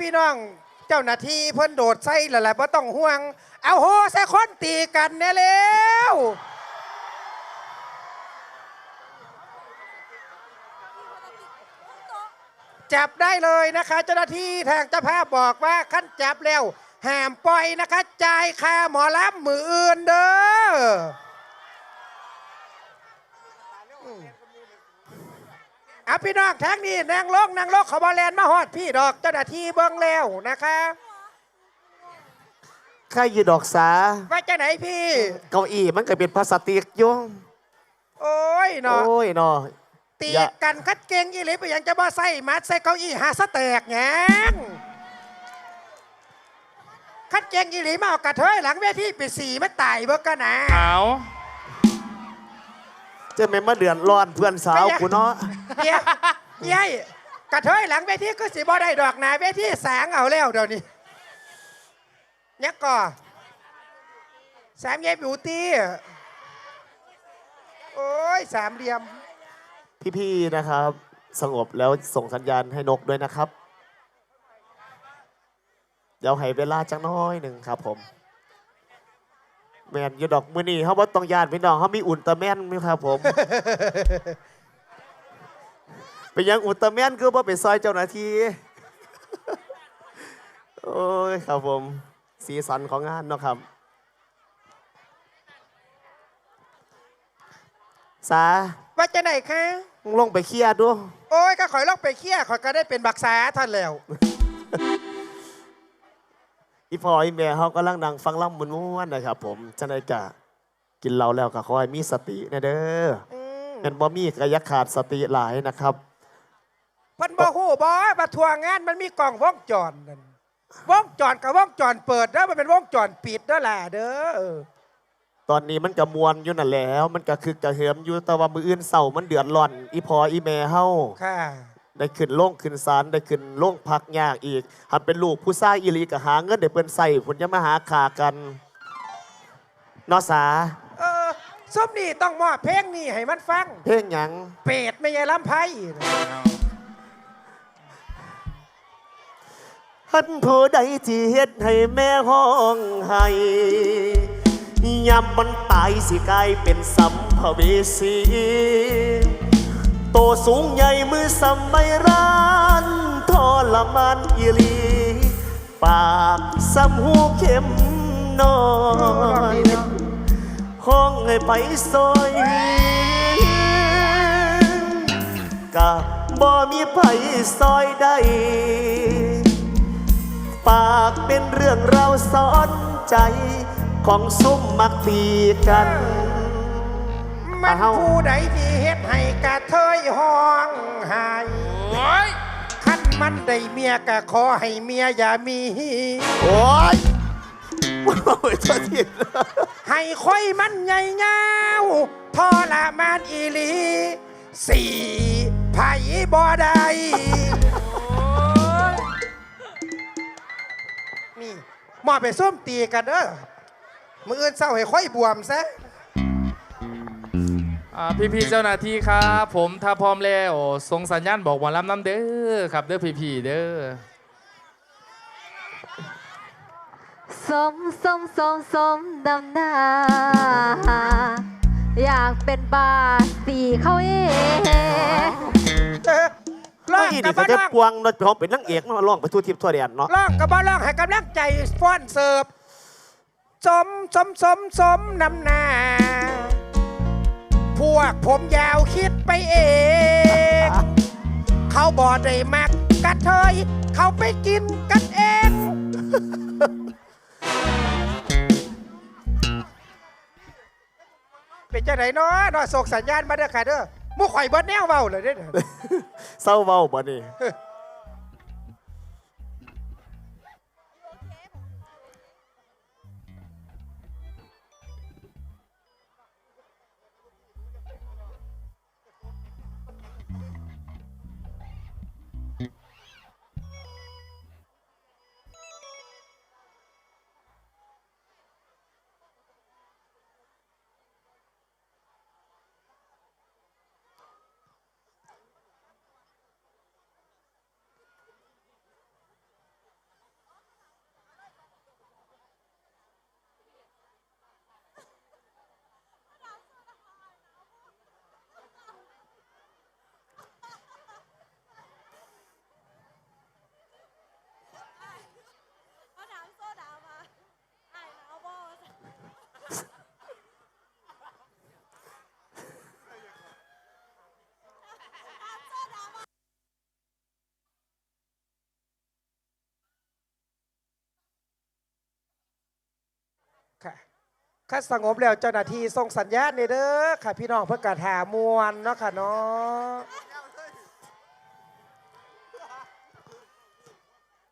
พี่น้อง เจ้าหน้าที่เพิ่นโดดใส่แล้วแหละบ่ต้องห่วง เอาโหใส่คนตีกันแน่แล้วจับได้เลยนะคะ เจ้าหน้าที่ทางเจ้าภาพบอกว่าขั้นจับแล้วห้ามปล่อยนะคะจ่ายค่าหมอลำมืออื่นเด้อ อะพี่น้องแท็กนี่นางลกนางลกเขาบอแลนมาฮอดพี่ดอกเจ้าหน้าที่เบิ้งแล้วนะคะใครอยู่ดอกสาว่าจะไหนพี่ เก้าอี้มันก็เป็นพลาสติกอยู่โอ้ยเนาะโอ้ยเนาะตีอย่ากันคัดเก่งอีหลีไปยังจะบ่ใส่มัดใส่เก้าอี้หาสแตกแงงคัดเก่งอีหลีมาเอากระเทยหลังเวทีไปสีไม่ตายเบิกกันนะเอาเจะไม่มาเดือดร้อนเพื่อนสาวกูเนาะ เย้เย้ยกระเทยหลังเวทีก็สิบ่ได้ดอกหนาเวทีแสงเอาแล้วเดี๋ยวนี้เนี่ยก่อสามเย้บิวตี้โอ้ยสามเหลี่ยม พี่ๆนะครับ สงบแล้วส่งสัญญาณให้นกด้วยนะครับ เดี๋ยวให้เวลาจังน้อยหนึ่งครับผม แมนอยู่ดอกมือนี่เขาว่ต้องยานพี่น้องเขามีอุลตร้าแมนไหมครับผม เป็นยังอุลตร้าแมนคือว่าเป็นซอยเจ้าหน้าที่โอ้ยครับผม สีสันของงานเนาะครับ สาว่าจะไหนคะ มึงลงไปเคลียร์ดู โอ้ยก็ขอยลอกไปเคี่ยขอยก็ได้เป็นบักษาท่านแล้ว อีพออีแม่เขากำลังนั่งฟังล่ำมวนๆนะครับผมจังไดกะกินเหล้าแล้วก็คอยมีสตินะเด้ออืมเป็นบ่มีกะอยักขาดสติหลายนะครับ เพิ่นบ่ฮู้บ่มาทัวร์งานมันมีกล่องวงจรนั่นวงจรกับวงจรเปิดเด้อมันเป็นวงจรปิดเด้อล่ะเด้อตอนนี้มันกะมวนอยู่นั่นแหล้ว มันก็คือกะเหิมอยู่แต่ว่ามืออื่นเศร้ามันเดือดร้อน อีพออีแม่เฮาค่ะได้ขึ้นโล่งขึ้นศาลได้ขึ้นโล่งพักยากอีกหากเป็นลูกผู้ชายอีหลีก็หาเงินเดี๋ยวเพิ่นใส่ผลจะมาหาขากันเนอสาเออซุมนี่ต้องมอบเพลงนี้ให้มันฟัง เพลงหยัง เป็ดไม่ใช่ลำไพ่ หันผู้ใดที่เฮ็ดให้แม่ห้องให้ยามมันตายสิกลายเป็นสัมภเวสีโตสูงใหญ่มือสมัยร้านทรมานอีลี ปากซ้ำหูเข้มน้อยห้องให้ไปซอยกะบ่มีไผซอยได้ ปากเป็นเรื่องเราวสอนใจ ของซุ่มมักตีกัน มันอ้าวผู้ใดที่เฮ็ดให้กะเทยห้องไห้โอ้ยคันมันได้เมียกะขอให้เมียอย่ามี โอ้ยโอ้ยโทษทีให้ค่อยมันใหญ่เงาทรมานอีหลี สี่ไผ่บ่ได้ นี่หมอไปส้มตีกันเด้อมืออื่นเศร้าให้ค่อยบวมซะ อ่าพี่ๆเจ้าหน้าที่ครับ ผมถ้าพร้อมแล้วส่งสัญญาณบอกหมอลำน้ำเด้อครับเด้อพี่ๆเด้อสมสมสมสมดำหน้า อยากเป็นบาสีเขาเอง เออ ร้องนี่กันี่บเขาบ้าจะร้องปวงเนาะเขาเป็นนักเอกเนาะร้องไปทั่วทิพย์ทั่วแดนเนาะร้องกับบ้าร้องให้กำลังใจฟ้อนเสิร์ฟสมสมสมสมนำหน้า พวกผมยาวคิดไปเอง เขาบอได้มักกระเทยเขาไปกินกันเอง เป็นจังไหนเนาะเนาะส่งสัญญาณมาเด้อค่ะเด้อห มู่ข่อยเบิดแนวเว้าเลยเด้อ เศร้าเบาบ่นี่ ค่ะข้าสงบแล้วเจ้าหน้าที่ส่งสัญญาณเด้อค่ะ พี่น้องเพื่อกระถามวนเนาะค่ะเนาะ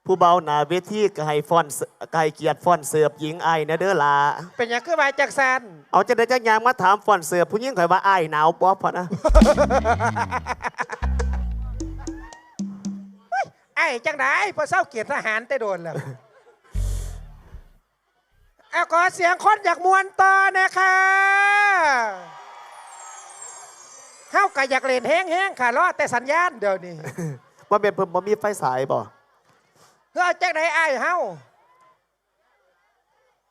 ผู้เบาหนาเวทีก็ให้ฟอนเสก็ให้เกียรติฟอนเสิร์ฟหญิงไอายนะเด้อล่ะเป็นหยังคือมาจากซันเอาจะได้จักอยางมาถามฟอนเสิร์ฟผู้หญิงข่อยว่าไอายหนาวป๊อพอนะไอ้จังไดพอเศร้าเกียรติทหารแต่โดนแล้ว เอาขอเสียงคนอยากมวนต่อนะคะเฮาก็อยากเล่นแห้งๆค่ะรอแต่สัญญาณเดี๋ยวนี้ว่าเป็นเพิ่มบ่มีไฟสายบ่เพื่อจังไดไอ้ายเฮา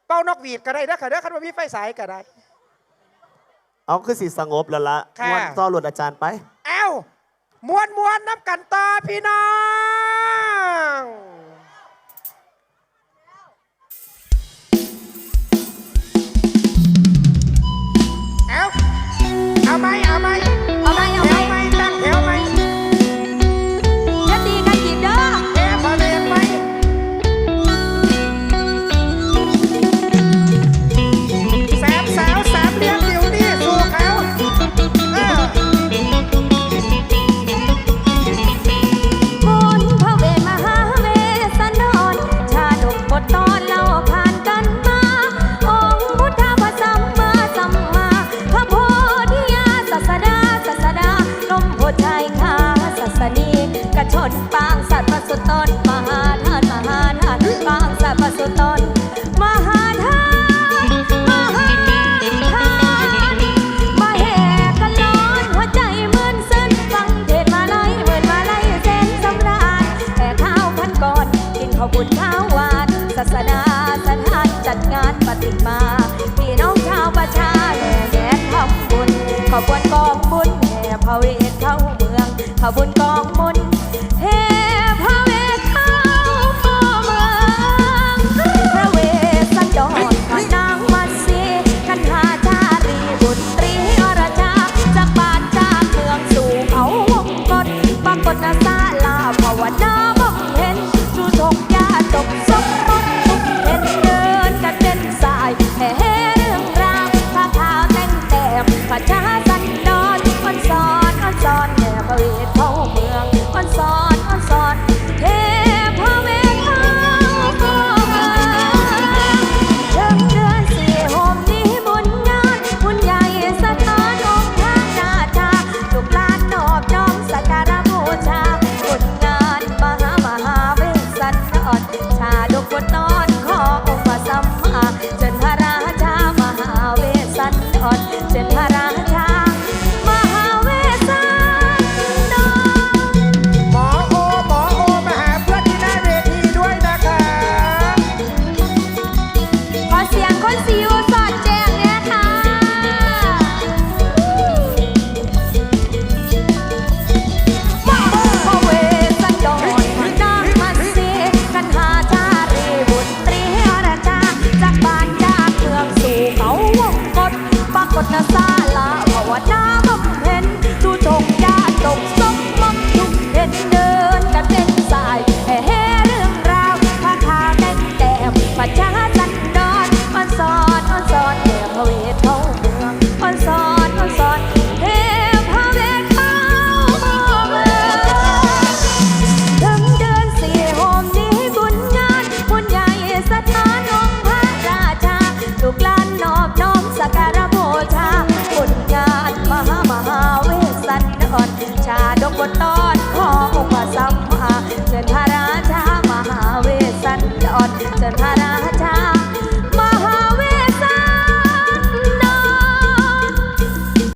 เป้านกหวีดก็ได้เด้อค่ะเด้อคันว่ามีไฟสายก็ได้ เอาคือสิสงบแล้วละค่ะมวนต่อหลุดอาจารย์ไป เอ้ามวนมวนนับกันต่อพี่น้อง เอาไปัสสุตนมหาทานมหาทานปางสัตว์ประสุตนมหาทานมหาทานมาแห่กันร้อนหัวใจเหมือนซึ้นฟังเทศมาไล่เหมือนมาไล่เส้นสำราญแต่ข้าวพันก่อนกินข้าวบุญข้าวหวานศาสนาสถานจัดงานปฏิมาพี่น้องชาวประชาแห่แห่ทำบุญขบวนกองบุญแห่พระเวทเข้าเมืองขบวนกองบุญ ปรา อง